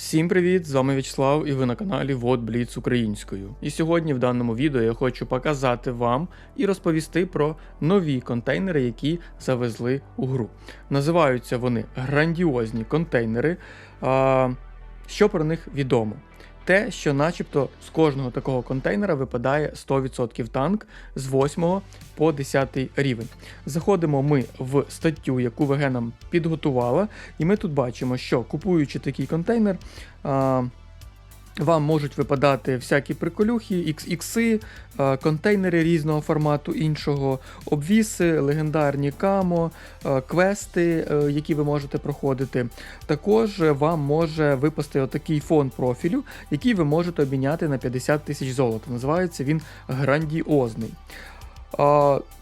Всім привіт! З вами В'ячеслав і ви на каналі Вот Бліц українською. І сьогодні в даному відео я хочу показати вам і розповісти про нові контейнери, які завезли у гру. Називаються вони грандіозні контейнери. А, що про них відомо? Те, що начебто з кожного такого контейнера випадає 100% танк з 8 по 10 рівень. Заходимо ми в статтю, яку ВГ нам підготувала, і ми тут бачимо, що купуючи такий контейнер, вам можуть випадати всякі приколюхи, XX, а, контейнери різного формату іншого, обвіси, легендарні камо, квести, е, які ви можете проходити. Також вам може випасти отакий фон профілю, який ви можете обміняти на 50 тисяч золота. Називається він грандіозний.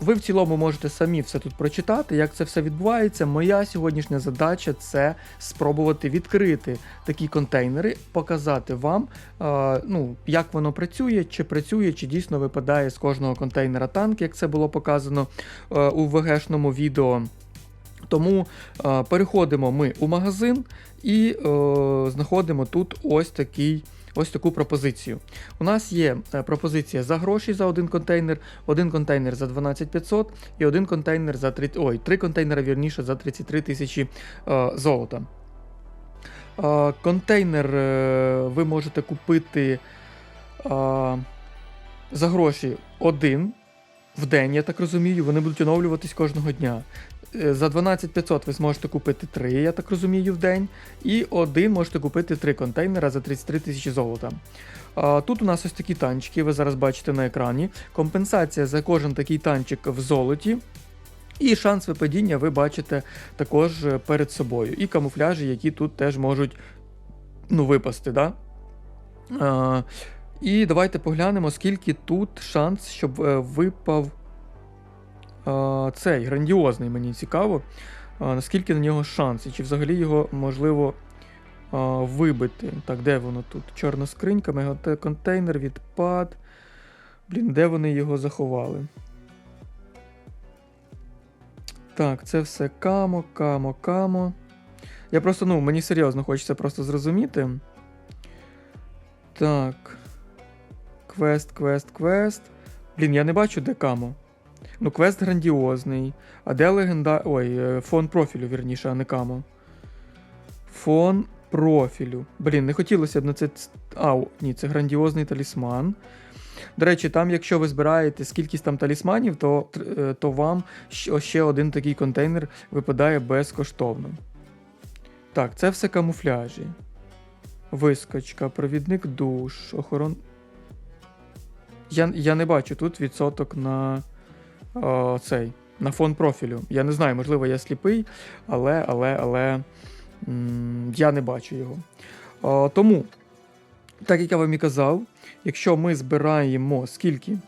Ви в цілому можете самі все тут прочитати, як це все відбувається. Моя сьогоднішня задача це спробувати відкрити такі контейнери, показати вам, ну, як воно працює, чи працює, чи дійсно випадає з кожного контейнера танк, як це було показано у ВГшному відео. Тому переходимо ми у магазин і знаходимо тут ось такий. Ось таку пропозицію. У нас є е, пропозиція за гроші за один контейнер, один контейнер за 12500 і один контейнер за 3, ой, три контейнери вірніше за 33 тисячі е, золота. Е, контейнер е, ви можете купити е, за гроші один в день, я так розумію. Вони будуть оновлюватись кожного дня. Е, За 12500 ви зможете купити 3, я так розумію, в день. І один можете купити 3 контейнера за 33 тисячі золота. Тут у нас ось такі танчики, ви зараз бачите на екрані. Компенсація за кожен такий танчик в золоті. І шанс випадіння ви бачите також е, перед собою. І камуфляжі, які тут теж можуть ну, випасти. Да? І давайте поглянемо, скільки тут шанс, щоб е, випав а, цей грандіозний, мені цікаво, а, наскільки на нього шанс, і чи взагалі його можливо а, вибити. Так, де воно тут? Чорна скринька, мегаконтейнер, відпад. Блін, де вони його заховали? Так, це все камо, камо, камо. Я просто, ну, мені серйозно хочеться просто зрозуміти. Так. Квест, квест, квест. Блін, я не бачу, де камо. Ну, квест грандіозний. А де легенда. Ой, е, фон профілю, вірніше, а не камо. Фон профілю. Блін, не хотілося б на це. ц- А, ні, це грандіозний талісман. До речі, там, якщо ви збираєте скількись там талісманів, то, е, то вам ще один такий контейнер випадає безкоштовно. Так, це все камуфляжі. Вискочка, провідник душ, охорон. Я, я не бачу тут відсоток на о, цей, на фон профілю. Я не знаю, можливо, я сліпий, але, але, але м, я не бачу його. О, тому, так як я вам і казав, якщо ми збираємо скільки?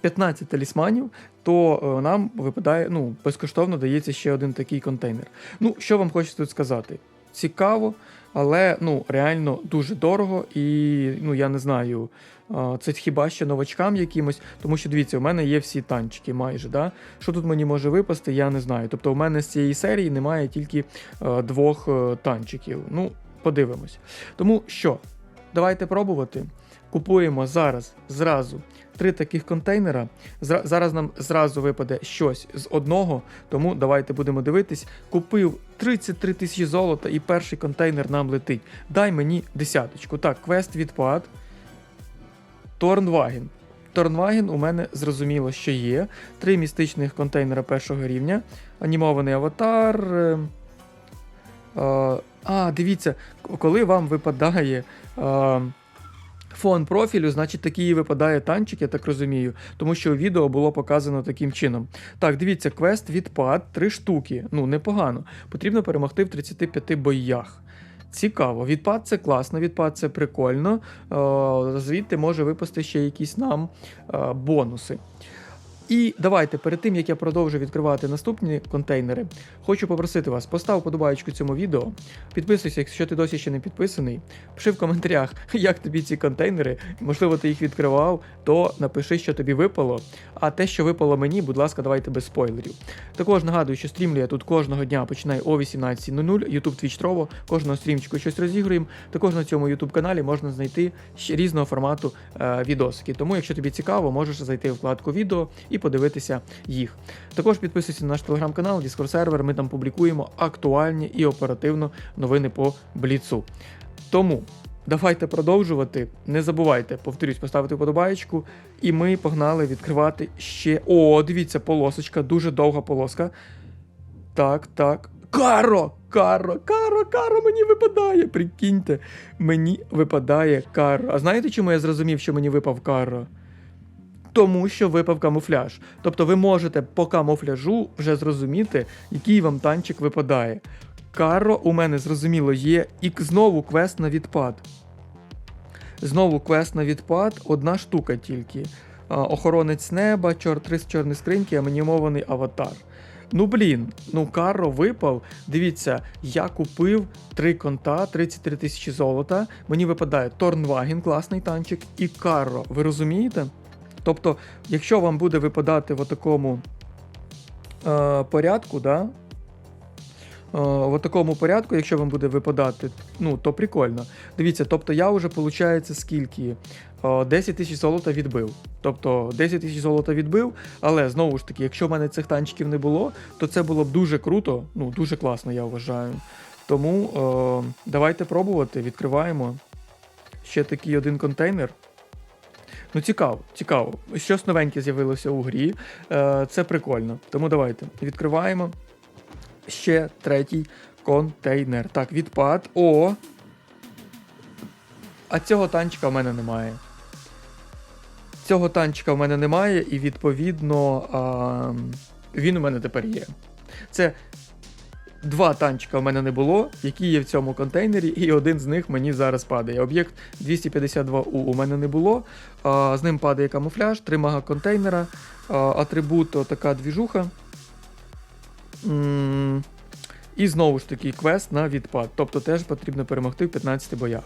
15 талісманів, то е, нам випадає, ну, безкоштовно дається ще один такий контейнер. Ну, що вам хочеться тут сказати? Цікаво, але ну, реально дуже дорого, і ну, я не знаю, це хіба ще новачкам якимось, тому що дивіться, у мене є всі танчики майже. Да? Що тут мені може випасти, я не знаю. Тобто, у мене з цієї серії немає тільки е, двох е, танчиків. Ну, подивимось. Тому що, давайте пробувати. Купуємо зараз зразу три таких контейнера. Зараз нам зразу випаде щось з одного, тому давайте будемо дивитись. Купив 33 тисячі золота і перший контейнер нам летить. Дай мені десяточку. Так, квест відпад. Торнваген. Торнваген у мене зрозуміло, що є. Три містичних контейнера першого рівня. Анімований аватар. е, А, дивіться, коли вам випадає. е, Фон профілю, значить, такий і випадає танчик, я так розумію, тому що відео було показано таким чином. Так, дивіться, квест відпад, три штуки. Ну, непогано. Потрібно перемогти в 35 боях. Цікаво, відпад це класно, відпад це прикольно. Е, звідти може випасти ще якісь нам е, бонуси. І давайте, перед тим як я продовжу відкривати наступні контейнери, хочу попросити вас, постав подобаєчку цьому відео, підписуйся, якщо ти досі ще не підписаний. Пиши в коментарях, як тобі ці контейнери, можливо, ти їх відкривав, то напиши, що тобі випало. А те, що випало мені, будь ласка, давайте без спойлерів. Також нагадую, що стрімлю я тут кожного дня починаю о 18.00, YouTube Twitch Trovo, кожного стрімчику щось розігруємо. Також на цьому YouTube каналі можна знайти різного формату е, відосики. Тому, якщо тобі цікаво, можеш зайти в вкладку відео і подивитися їх. Також підписуйся на наш телеграм-канал, Discord сервер. Ми там публікуємо актуальні і оперативно новини по бліцу. Тому. Давайте продовжувати. Не забувайте, повторюсь, поставити вподобаєчку. І ми погнали відкривати ще. О, дивіться, полосочка, дуже довга полоска. Так, так. Каро! Каро, каро, каро, мені випадає. Прикиньте, мені випадає каро. А знаєте, чому я зрозумів, що мені випав каро? Тому що випав камуфляж. Тобто ви можете по камуфляжу вже зрозуміти, який вам танчик випадає. Каро у мене зрозуміло є, і знову квест на відпад. Знову квест на відпад, одна штука тільки. Охоронець неба, чор, три чорні скриньки, анімований аватар. Ну блін, ну Карро випав. Дивіться, я купив три конта, 33 тисячі золота. Мені випадає Торнваген, класний танчик, і Карро. Ви розумієте? Тобто, якщо вам буде випадати в такому е, порядку, да? Е, в такому порядку, якщо вам буде випадати, ну, то прикольно. Дивіться, тобто я вже, виходить, скільки? Е, 10 тисяч золота відбив. Тобто 10 тисяч золота відбив, але знову ж таки, якщо в мене цих танчиків не було, то це було б дуже круто, ну, дуже класно, я вважаю. Тому е, давайте пробувати, відкриваємо ще такий один контейнер. Ну, цікаво, цікаво. Щось новеньке з'явилося у грі. Е, це прикольно. Тому давайте відкриваємо ще третій контейнер. Так, відпад. О! А цього танчика в мене немає. Цього танчика в мене немає, і відповідно а, він у мене тепер є. Це два танчика в мене не було, які є в цьому контейнері, і один з них мені зараз падає. Об'єкт 252У у мене не було. А, з ним падає камуфляж, три мага контейнера, атрибут така двіжуха. І знову ж таки квест на відпад. Тобто теж потрібно перемогти в 15 боях.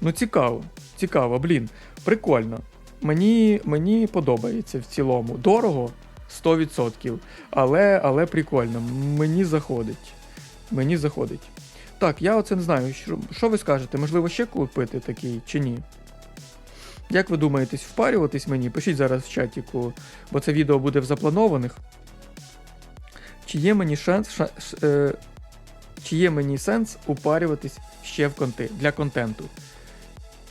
Ну, цікаво, цікаво, блін, прикольно. Мені, мені подобається в цілому. Дорого 100%. Але, але прикольно. Мені заходить. Мені заходить. Так, я оце не знаю. Що, що ви скажете? Можливо, ще купити такий чи ні? Як ви думаєтесь, впарюватись мені? Пишіть зараз в чатіку, бо це відео буде в запланованих. Чи є мені шанс. Ша, ш, е, чи є мені сенс упарюватись ще в конти, для контенту?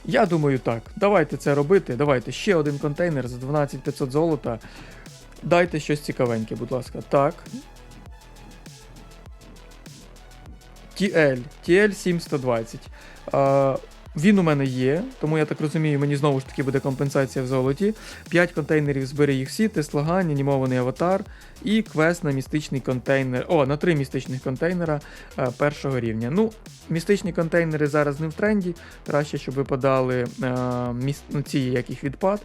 Я думаю, так. Давайте це робити. Давайте ще один контейнер за 12500 золота. Дайте щось цікавеньке, будь ласка. Так. TL. TL 7120. А, він у мене є, тому я так розумію, мені знову ж таки буде компенсація в золоті. 5 контейнерів збери їх всі, Теслагань, анімований аватар і квест на містичний контейнер. О, на три містичних контейнера е, першого рівня. Ну, містичні контейнери зараз не в тренді. Краще, щоб випадали е, міс... ну, ці як їх відпад.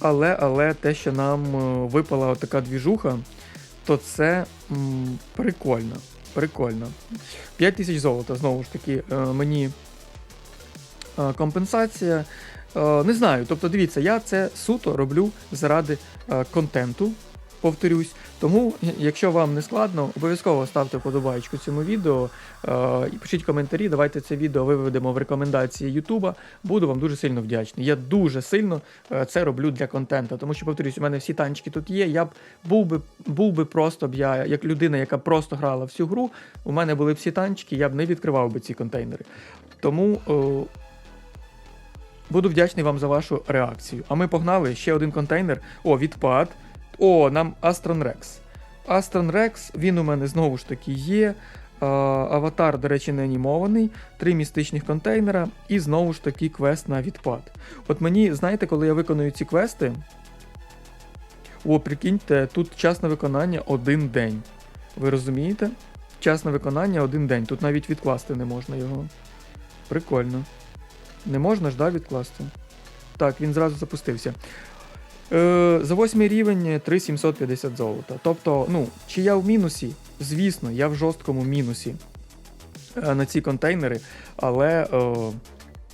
Але, але те, що нам е, випала така двіжуха, то це м, прикольно. Прикольно. 5 тисяч золота, знову ж таки, е, мені е, компенсація. Не знаю, тобто дивіться, я це суто роблю заради контенту, повторюсь. Тому, якщо вам не складно, обов'язково ставте вподобайку цьому відео е, і пишіть коментарі. Давайте це відео виведемо в рекомендації Ютуба. Буду вам дуже сильно вдячний. Я дуже сильно е, це роблю для контенту, тому що, повторюсь, у мене всі танчики тут є. Я б був би був би просто б я, як людина, яка просто грала всю гру. У мене були всі танчики, я б не відкривав би ці контейнери. Тому. Е, Буду вдячний вам за вашу реакцію. А ми погнали ще один контейнер. О, відпад. О, нам Aston Rex. Aston Rex, він у мене знову ж таки є. Аватар, до речі, не анімований, три містичних контейнера і знову ж таки квест на відпад. От мені, знаєте, коли я виконую ці квести. О, прикиньте, тут час на виконання один день. Ви розумієте? Час на виконання один день. Тут навіть відкласти не можна його. Прикольно. Не можна ж, да, відкласти? Так, він зразу запустився. Е, за восьмий рівень 3750 золота. Тобто, ну, чи я в мінусі? Звісно, я в жорсткому мінусі е, на ці контейнери, але. Е,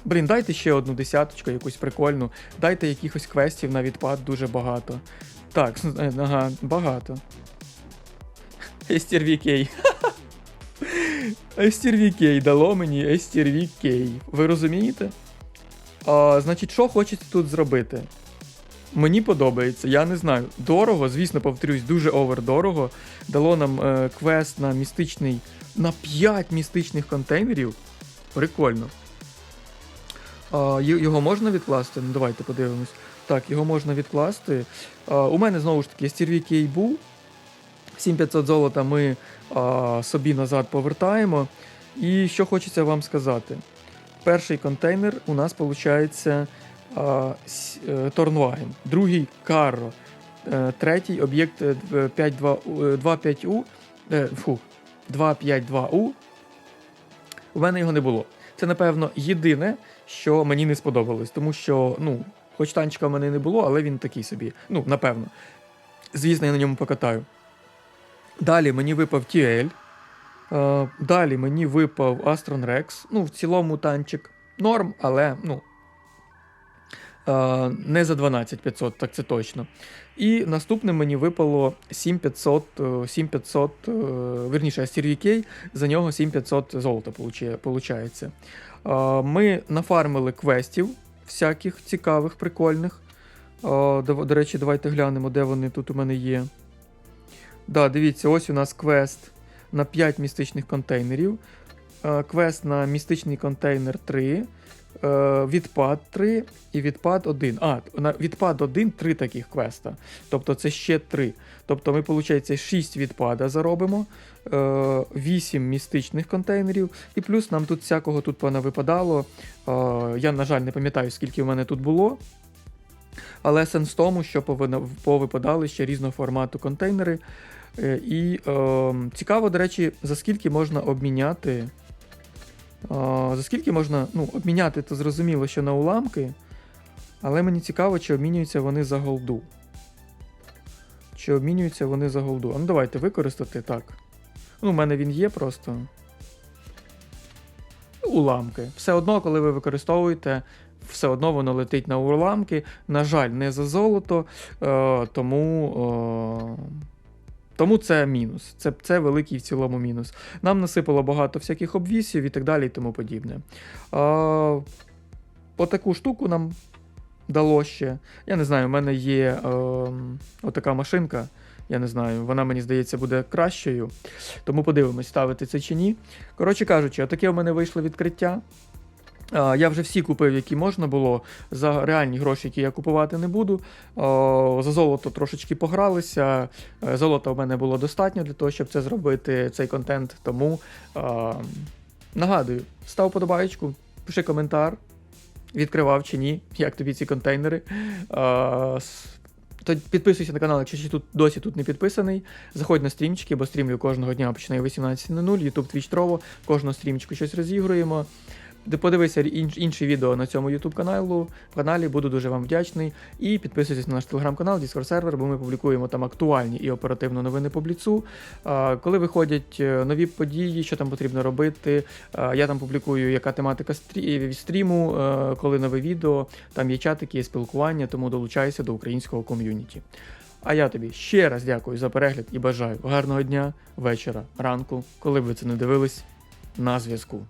Блін, дайте ще одну десяточку, якусь прикольну. Дайте якихось квестів на відпад дуже багато. Так, е, ага, багато. STRVK. STRVK дало мені STRVK. Ви розумієте? А, Значить, що хочете тут зробити? Мені подобається, я не знаю. Дорого, звісно, повторюсь, дуже овердорого. Дало нам е, квест на містичний. На 5 містичних контейнерів. Прикольно. Й- його можна відкласти? Ну, давайте подивимось. Так, його можна відкласти. А, у мене знову ж таки STRVK був. 7500 золота ми а, собі назад повертаємо. І що хочеться вам сказати. Перший контейнер у нас виходить Торнваген, другий Карро, е, третій об'єкт е, 52 е, 25У. е, Фу, 252У. У мене його не було. Це, напевно, єдине, що мені не сподобалось, тому що, ну, хоч танчика в мене не було, але він такий собі. Ну, напевно. Звісно, я на ньому покатаю. Далі мені випав. Е, Далі мені випав Astron Rex. Ну, в цілому танчик норм, але ну, е, не за 12500, так це точно. І наступним мені випало 7500, е, 7500 е, верніше, STRVK, за нього 7500 золота. Е, Ми нафармили квестів всяких цікавих, прикольних. До речі, давайте глянемо, де вони тут у мене є. Да, дивіться, ось у нас квест на 5 містичних контейнерів. Е, Квест на містичний контейнер 3, е, відпад 3 і відпад 1. А, на відпад 1 3 таких квеста. Тобто це ще 3. Тобто ми, виходить, 6 відпада заробимо, 8 містичних контейнерів, і плюс нам тут всякого тут випадало. Я, на жаль, не пам'ятаю, скільки в мене тут було. Але сенс в тому, що повипадали ще різного формату контейнери. Е, І е, цікаво, до речі, за скільки можна обміняти. Е, за скільки можна ну, обміняти, то зрозуміло, що на уламки. Але мені цікаво, чи обмінюються вони за голду. Чи обмінюються вони за голду. Ну давайте використати так. Ну, у мене він є просто. Уламки. Все одно, коли ви використовуєте, все одно воно летить на уламки. На жаль, не за золото. Е, тому. Тому це мінус. Це, це великий в цілому мінус. Нам насипало багато всяких обвісів і так далі, і тому подібне. А, отаку штуку нам дало ще. Я не знаю, у мене є е, отака машинка. Я не знаю, вона мені здається буде кращою. Тому подивимось, ставити це чи ні. Коротше кажучи, отаке у мене вийшло відкриття. Я вже всі купив, які можна було. За реальні гроші, які я купувати не буду. За золото трошечки погралися. Е, Золота в мене було достатньо для того, щоб це зробити, цей контент. Тому нагадую, став подобаєчку, пиши коментар, відкривав чи ні, як тобі ці контейнери. То підписуйся на канал, якщо тут досі тут не підписаний. Заходь на стрімчики, бо стрімлю кожного дня починаю 18.00, YouTube, Twitch, Trovo, кожного стрімчику щось розігруємо. Подивися інш, інші відео на цьому YouTube каналу, каналі, буду дуже вам вдячний. І підписуйтесь на наш телеграм-канал, Discord сервер, бо ми публікуємо там актуальні і оперативно новини по бліцу. Коли виходять е, нові події, що там потрібно робити. Я там публікую, яка тематика стрі- стріму, е, коли нове відео, там є чатики, є спілкування, тому долучайся до українського ком'юніті. А я тобі ще раз дякую за перегляд і бажаю гарного дня, вечора, ранку, коли б ви це не дивились, на зв'язку.